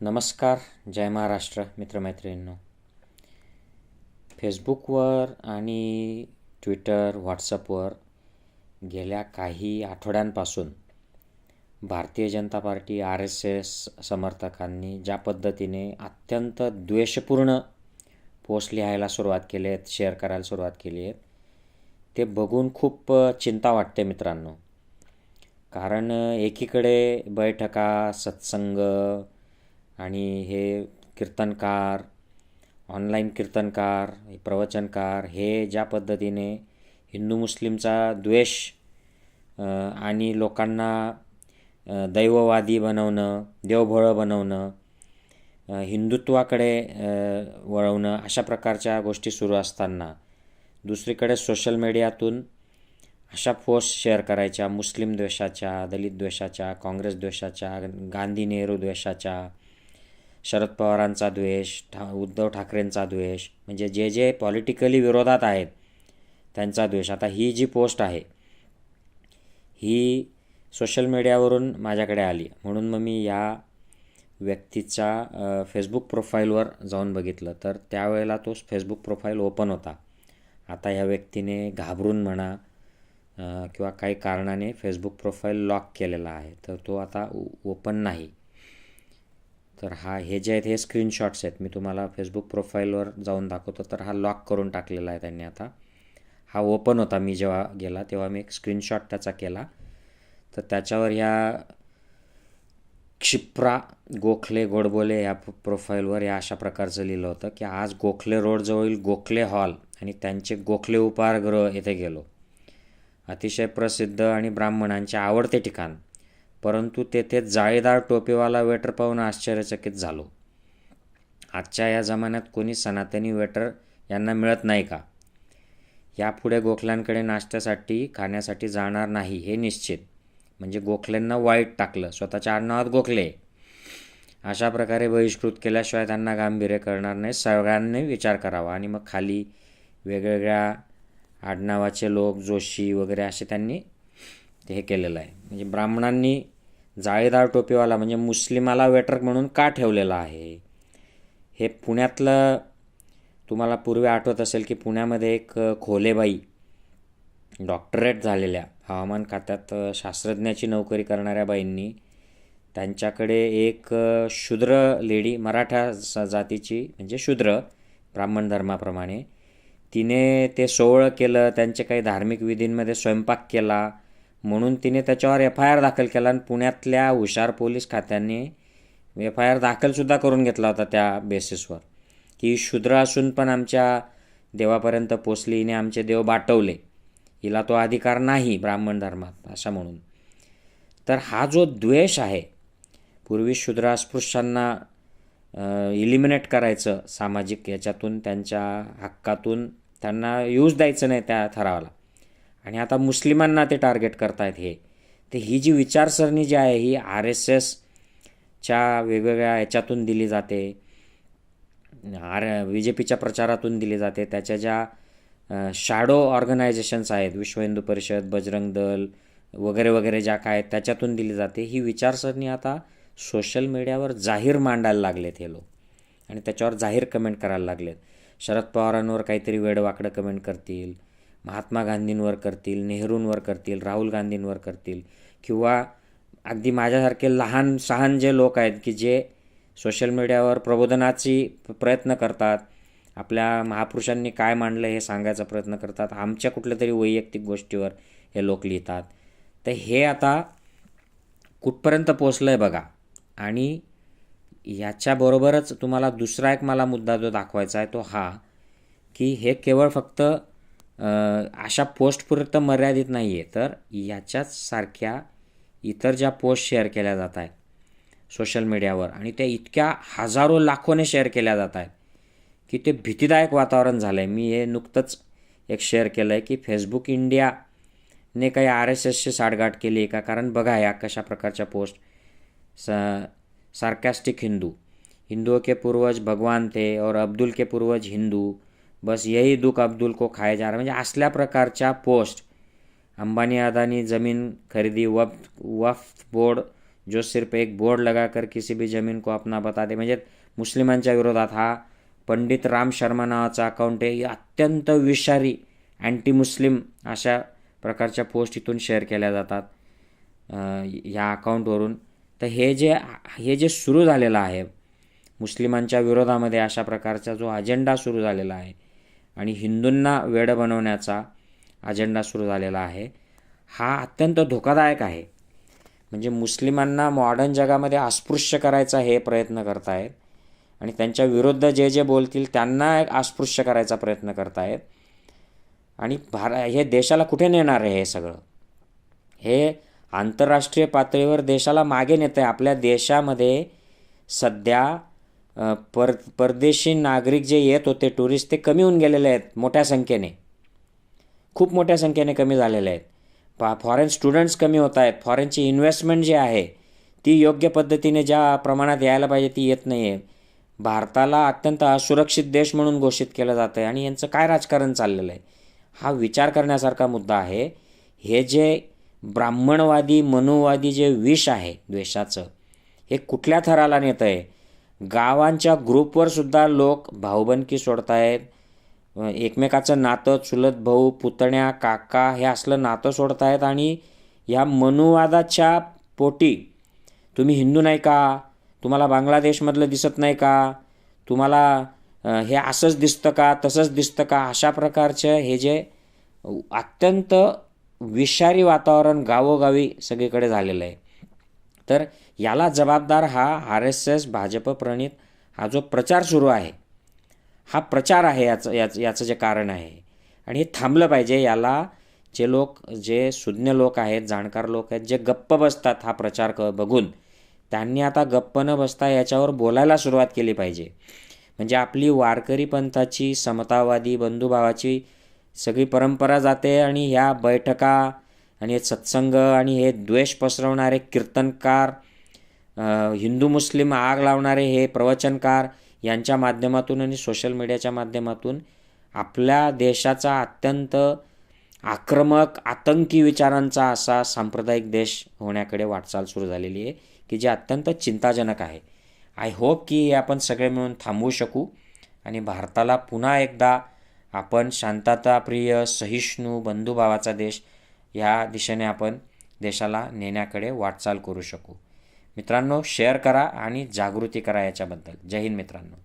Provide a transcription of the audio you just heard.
नमस्कार जय महाराष्ट्र मित्रमैत्रिणींनो. फेसबुकवर आणि ट्विटर व्हॉट्सअपवर गेल्या काही आठवड्यांपासून Bharatiya Janata party R S S समर्थकांनी ज्या पद्धतीने अत्यंत द्वेषपूर्ण पोस्ट लिहायला सुरुवात केली आहेत शेअर करायला सुरुवात केली आहे ते बघून खूप चिंता वाटते मित्रांनो. कारण एकीकडे बैठका सत्संग आणि हे कीर्तनकार ऑनलाईन कीर्तनकार प्रवचनकार हे ज्या पद्धतीने हिंदू मुस्लिमचा द्वेष आणि लोकांना दैववादी बनवणं देवभोळं बनवणं हिंदुत्वाकडे वळवणं अशा प्रकारच्या गोष्टी सुरू असताना दुसरीकडे सोशल मीडियातून अशा पोस्ट शेअर करायच्या मुस्लिम द्वेषाच्या दलित द्वेषाच्या काँग्रेस द्वेषाच्या गांधी नेहरू द्वेषाच्या शरद पवारांचा द्वेष ठा उद्धव ठाकरेंचा द्वेष म्हणजे जे जे पॉलिटिकली विरोधात आहेत त्यांचा द्वेष. आता ही जी पोस्ट आहे ही सोशल मीडियावरून माझ्याकडे आली. म्हणून मग मी या व्यक्तीचा फेसबुक प्रोफाईलवर जाऊन बघितलं. तर त्यावेळेला तो फेसबुक प्रोफाईल ओपन होता. आता ह्या व्यक्तीने घाबरून म्हणा किंवा काही कारणाने फेसबुक प्रोफाईल लॉक केलेला आहे. तर तो आता ओपन नाही. तर हा हे जे आहेत हे स्क्रीनशॉट्स आहेत. मी तुम्हाला फेसबुक प्रोफाईलवर जाऊन दाखवतो. तर हा लॉक करून टाकलेला आहे त्यांनी आता. हा ओपन होता मी जेव्हा गेला तेव्हा मी एक स्क्रीनशॉट त्याचा केला. तर त्याच्यावर ह्या क्षिप्रा गोखले गोडबोले या प्रोफाईलवर या अशा प्रकारचं लिहिलं होतं की आज गोखले रोडजवळील गोखले हॉल आणि त्यांचे गोखले उपाहारगृह येथे गेलो. अतिशय प्रसिद्ध आणि ब्राह्मणांचे आवडते ठिकाण. परंतु तेथे जाळीदार टोपीवाला वेटर पाहून आश्चर्यचकित झालो. आजच्या या जमान्यात कोणी सनातनी वेटर यांना मिळत नाही का? यापुढे गोखल्यांकडे नाश्त्यासाठी खाण्यासाठी जाणार नाही हे निश्चित. म्हणजे गोखल्यांना वाईट टाकलं स्वतःच्या आडनावात गोखले. अशा प्रकारे बहिष्कृत केल्याशिवाय त्यांना गांभीर्य करणार नाही सगळ्यांनी विचार करावा. आणि मग खाली वेगवेगळ्या आडनावाचे लोक जोशी वगैरे असे त्यांनी ते हे केलेलं आहे. म्हणजे ब्राह्मणांनी जाळीदार टोपीवाला म्हणजे मुस्लिमाला वेटर म्हणून का ठेवलेला आहे? हे पुण्यातलं तुम्हाला पूर्वी आठवत असेल की पुण्यामध्ये एक खोलेबाई डॉक्टरेट झालेल्या हवामान खात्यात शास्त्रज्ञाची नोकरी करणाऱ्या बाईंनी त्यांच्याकडे एक शूद्र लेडी मराठा जातीची म्हणजे शूद्र ब्राह्मण धर्माप्रमाणे तिने ते सोहळं केलं त्यांचे काही धार्मिक विधींमध्ये स्वयंपाक केला म्हणून तिने त्याच्यावर एफ आय आर दाखल केला आणि पुण्यातल्या हुशार पोलीस खात्याने एफ आय आर दाखलसुद्धा करून घेतला होता त्या बेसिसवर की शूद्र असून पण आमच्या देवापर्यंत पोचली हिने आमचे देव बाटवले. हिला तो अधिकार नाही ब्राह्मण धर्मात असा म्हणून. तर हा जो द्वेष आहे पूर्वी शूद्र अस्पृश्यांना इलिमिनेट करायचं सामाजिक याच्यातून त्यांच्या हक्कातून त्यांना यूज द्यायचं नाही त्या ठरावाला आणि आता मुस्लिमांना ते टार्गेट करतायत हे. तर ही जी विचारसरणी जी आहे ही आर एस एसच्या वेगवेगळ्या याच्यातून दिली जाते. आर बी जे पीच्या प्रचारातून दिली जाते. त्याच्या ज्या शॅडो ऑर्गनायझेशन्स आहेत विश्व हिंदू परिषद बजरंग दल वगैरे वगैरे ज्या काय आहेत त्याच्यातून दिली जाते. ही विचारसरणी आता सोशल मीडियावर जाहीर मांडायला लागलेत हे लोक. आणि त्याच्यावर जाहीर कमेंट करायला लागलेत. शरद पवारांवर काहीतरी वेडवाकडं कमेंट करतील. महात्मा गांधींवर करतील नेहरूंवर करतील राहुल गांधींवर करतील किंवा अगदी माझ्यासारखे लहान सहान जे लोक आहेत की जे सोशल मीडियावर प्रबोधनाची प्रयत्न करतात आपल्या महापुरुषांनी काय मांडलं हे सांगायचा प्रयत्न करतात आमच्या कुठल्या तरी वैयक्तिक गोष्टीवर हे लोक लिहितात. तर हे आता कुठपर्यंत पोचलं आहे बघा. आणि याच्याबरोबरच तुम्हाला दुसरा एक मला मुद्दा जो दाखवायचा आहे तो हा की हे केवळ फक्त अशा पोस्टपुरतं मर्यादित नाही आहे तर याच्याच सारख्या इतर ज्या पोस्ट शेअर केल्या जात आहेत सोशल मीडियावर आणि त्या इतक्या हजारो लाखोने शेअर केल्या जात आहेत की ते भीतीदायक वातावरण झालं आहे मी हे नुकतंच एक शेअर केलं आहे की फेसबुक इंडियाने काही आर एस एसची साठगाठ केली आहे का? कारण बघा या कशा प्रकारच्या पोस्ट स सार्कॅस्टिक हिंदू. हिंदुओं के पूर्वज भगवान थे और अब्दुल के पूर्वज हिंदू. बस यही दुख अब्दुल को खाया जा रहा म्हणजे असल्या प्रकारच्या पोस्ट अंबानी अदानी जमीन खरेदी वफ वफ बोर्ड जो सिर्फ एक बोर्ड लगाकर किसी भी जमीन को अपना बता दे। म्हणजे मुस्लिमांच्या विरोधात हा पंडित राम शर्मा नावाचा अकाउंट आहे. हे अत्यंत विषारी अँटी मुस्लिम अशा प्रकारच्या पोस्ट इथून शेअर केल्या जातात ह्या अकाउंटवरून तर हे जे हे जे सुरू झालेलं आहे मुस्लिमांच्या विरोधामध्ये अशा प्रकारचा जो अजेंडा सुरू झालेला आहे आणि हिंदूंना वेडं बनवण्याचा अजेंडा सुरू झालेला आहे. हा अत्यंत धोकादायक आहे. म्हणजे मुस्लिमांना मॉडर्न जगामध्ये अस्पृश्य करायचा हे प्रयत्न करतायत. आणि त्यांच्या विरुद्ध जे जे बोलतील त्यांना एक अस्पृश्य करायचा प्रयत्न करतायत. आणि भार हे देशाला कुठे नेणार आहे हे सगळं? हे आंतरराष्ट्रीय पातळीवर देशाला मागे नेतं आहे आपल्या देशामध्ये सध्या पर परदेशी नागरिक जे येत होते टुरिस्ट ते कमी होऊन गेलेले आहेत मोठ्या संख्येने. खूप मोठ्या संख्येने कमी झालेले आहेत. पा फॉरेन स्टुडंट्स कमी होत आहेत. फॉरेनची इन्व्हेस्टमेंट जी आहे ती योग्य पद्धतीने ज्या प्रमाणात यायला पाहिजे ती येत नाही आहे भारताला अत्यंत असुरक्षित देश म्हणून घोषित केलं जातं आहे आणि यांचं काय राजकारण चाललेलं आहे? हा विचार करण्यासारखा मुद्दा आहे. हे जे ब्राह्मणवादी मनुवादी जे विष आहे द्वेषाचं हे कुठल्या थराला नेतं आहे गावांच्या ग्रुपवर सुद्धा लोक भाऊबंदकी सोडतायत एकमेकाचं नातं चुलत भाऊ पुतण्या काका हे असलं नातं सोडतायत आणि या मनुवादाच्या पोटी तुम्ही हिंदू नाही का? तुम्हाला बांगलादेशमधलं दिसत नाही का? तुम्हाला हे असंच दिसतं का? तसंच दिसतं का? अशा प्रकारचं हे जे अत्यंत विषारी वातावरण गावोगावी सगळीकडे झालेलं आहे. तर याला जबाबदार हा आर एस एस भाजप प्रणित हा जो प्रचार सुरू आहे हा प्रचार आहे याचं याचं याचं जे कारण आहे. आणि हे थांबलं पाहिजे याला जे लोक जे सुज्ञ लोक आहेत जाणकार लोक आहेत जे गप्प बसतात हा प्रचार क बघून त्यांनी आता गप्प न बसता याच्यावर बोलायला सुरुवात केली पाहिजे. म्हणजे आपली वारकरी पंथाची समतावादी बंधुभावाची सगळी परंपरा जाते आणि ह्या बैठका आणि हे सत्संग आणि हे द्वेष पसरवणारे कीर्तनकार हिंदू मुस्लिम आग लावणारे हे प्रवचनकार यांच्या माध्यमातून आणि सोशल मीडियाच्या माध्यमातून आपल्या देशाचा अत्यंत आक्रमक आतंकी विचारांचा असा सांप्रदायिक देश होण्याकडे वाटचाल सुरू झालेली आहे की जी अत्यंत चिंताजनक आहे. आय होप की हे आपण सगळे मिळून थांबवू शकू आणि भारताला पुन्हा एकदा आपण शांतताप्रिय सहिष्णू बंधुभावाचा देश ह्या दिशेने आपण देशाला नेण्याकडे वाटचाल करू शकू. मित्रांनो शेअर करा आणि जागृती करा याच्याबद्दल. जय हिंद मित्रांनो.